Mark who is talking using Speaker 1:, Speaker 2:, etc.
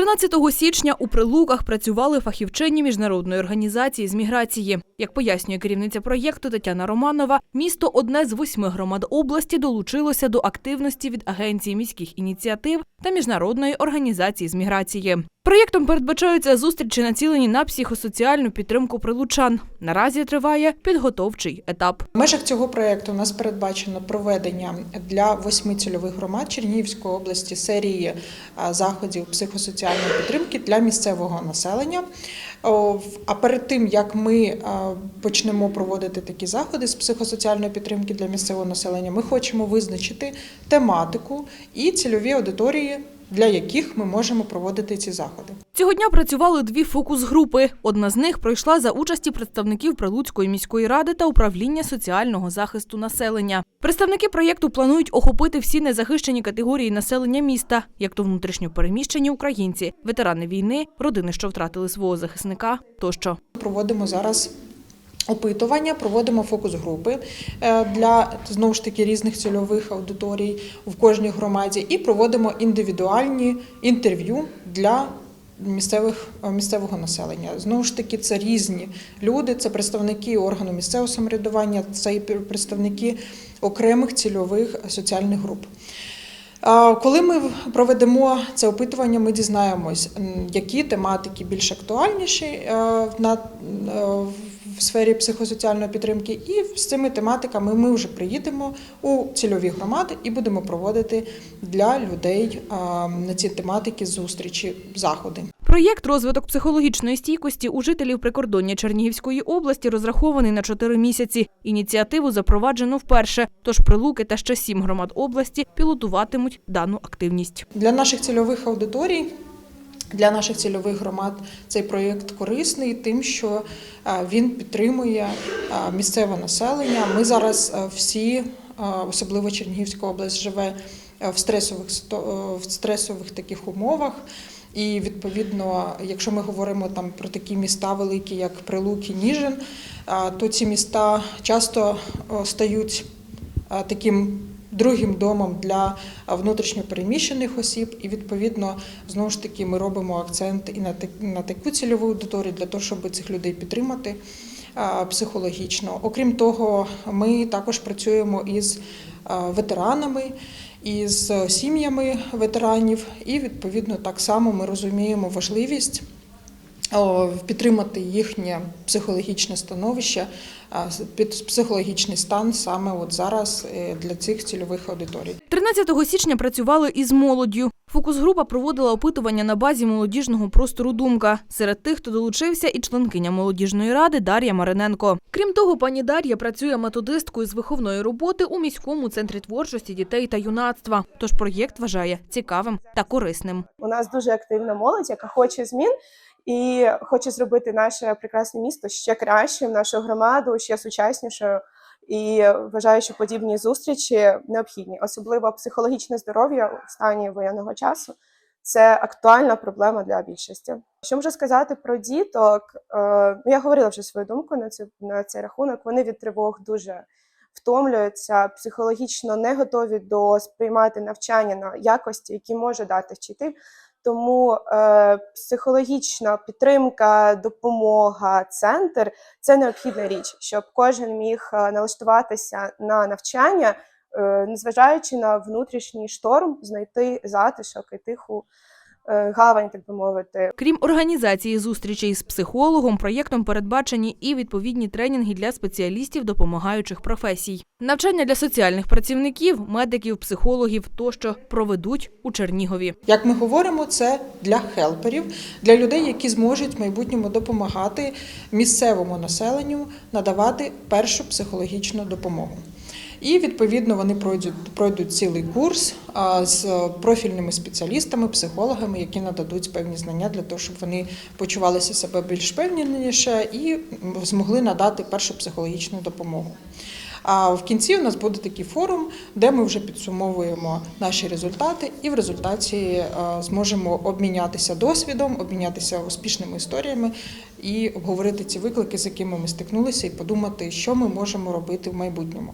Speaker 1: 13 січня у Прилуках працювали фахівчині міжнародної організації з міграції. Як пояснює керівниця проєкту Тетяна Романова, місто одне з восьми громад області долучилося до активності від Агенції міських ініціатив та міжнародної організації з міграції. Проєктом передбачаються зустрічі, націлені на психосоціальну підтримку прилучан. Наразі триває підготовчий етап.
Speaker 2: В межах цього проєкту у нас передбачено проведення для восьми цільових громад Чернігівської області серії заходів психосоціальної підтримки для місцевого населення. А перед тим як ми почнемо проводити такі заходи з психосоціальної підтримки для місцевого населення, ми хочемо визначити тематику і цільові аудиторії, для яких ми можемо проводити ці заходи.
Speaker 1: Цього дня працювали дві фокус-групи. Одна з них пройшла за участі представників Прилуцької міської ради та управління соціального захисту населення. Представники проєкту планують охопити всі незахищені категорії населення міста, як то внутрішньо переміщені українці, ветерани війни, родини, що втратили свого захисника тощо.
Speaker 2: Проводимо зараз опитування, проводимо фокус-групи е, для знову ж таки різних цільових аудиторій в кожній громаді і проводимо індивідуальні інтерв'ю для. Місцевих е, місцевого населення знову ж таки це різні люди. Це представники органу місцевого самоврядування, це і представники окремих цільових соціальних груп. Коли ми проведемо це опитування, ми дізнаємось, які тематики більш актуальніші е, на, в сфері психосоціальної підтримки, і з цими тематиками ми вже приїдемо у цільові громади і будемо проводити для людей на ці тематики зустрічі, заходи.
Speaker 1: Проєкт розвиток психологічної стійкості у жителів прикордоння Чернігівської області розрахований на чотири місяці. Ініціативу запроваджено вперше, тож прилуки та ще сім громад області пілотуватимуть дану активність.
Speaker 2: Для наших цільових аудиторій, для наших цільових громад цей проєкт корисний тим, що е, він підтримує е, місцеве населення. Ми зараз е, всі, особливо Чернігівська область, живе в стресових в стресових таких умовах. І відповідно, якщо ми говоримо там про такі міста великі, як Прилуки, Ніжин, е, то ці міста часто стають таким другим домом для е, внутрішньопереміщених осіб, і відповідно знову ж таки ми робимо акцент і на таку цільову аудиторію для того, щоб цих людей підтримати е, психологічно. Окрім того, ми також працюємо із е, ветеранами. Із сім'ями ветеранів, і відповідно так само ми розуміємо важливість підтримати їхнє психологічне становище, а, під психологічний стан саме от зараз е, для цих цільових аудиторій.
Speaker 1: 13 січня працювали із молоддю. Фокус-група проводила опитування на базі молодіжного простору Думка. Серед тих, хто долучився, і членкиня молодіжної ради Дар'я Мариненко. Крім того, пані Дар'я працює методисткою з виховної роботи у міському центрі творчості дітей та юнацтва. Тож проєкт вважає цікавим та корисним.
Speaker 3: У нас дуже активна молодь, яка хоче змін і хоче зробити наше прекрасне місто ще кращим, нашу громаду ще сучаснішою. І вважаю, що подібні зустрічі необхідні, особливо психологічне здоров'я у стані воєнного часу. Це актуальна проблема для більшості. Що можу сказати про діток? Е, ну, Я говорила вже свою думку на цю на цей рахунок. Вони від тривог дуже втомлюються, психологічно не готові до сприймати навчання на якості, які може дати вчитель. Тому е, психологічна підтримка, допомога, центр це необхідна річ, щоб кожен міг е, налаштуватися на навчання, е, незважаючи на внутрішній шторм, знайти затишок і тиху гавань, так би мовити,
Speaker 1: Крім організації зустрічей з психологом, проєктом передбачені і відповідні тренінги для спеціалістів допомагаючих професій. Навчання для соціальних працівників, медиків, психологів тощо проведуть у Чернігові.
Speaker 2: Як ми говоримо, це для хелперів, для людей, які зможуть в майбутньому допомагати місцевому населенню надавати першу психологічну допомогу. І відповідно вони пройдуть пройдуть цілий курс з профільними спеціалістами, психологами, які нададуть певні знання для того, щоб вони почувалися себе більш впевненіше і змогли надати першу психологічну допомогу. А в кінці у нас буде такий форум, де ми вже підсумовуємо наші результати, і в результаті зможемо обмінятися досвідом, обмінятися успішними історіями і обговорити ці виклики, з якими ми стикнулися, і подумати, що ми можемо робити в майбутньому.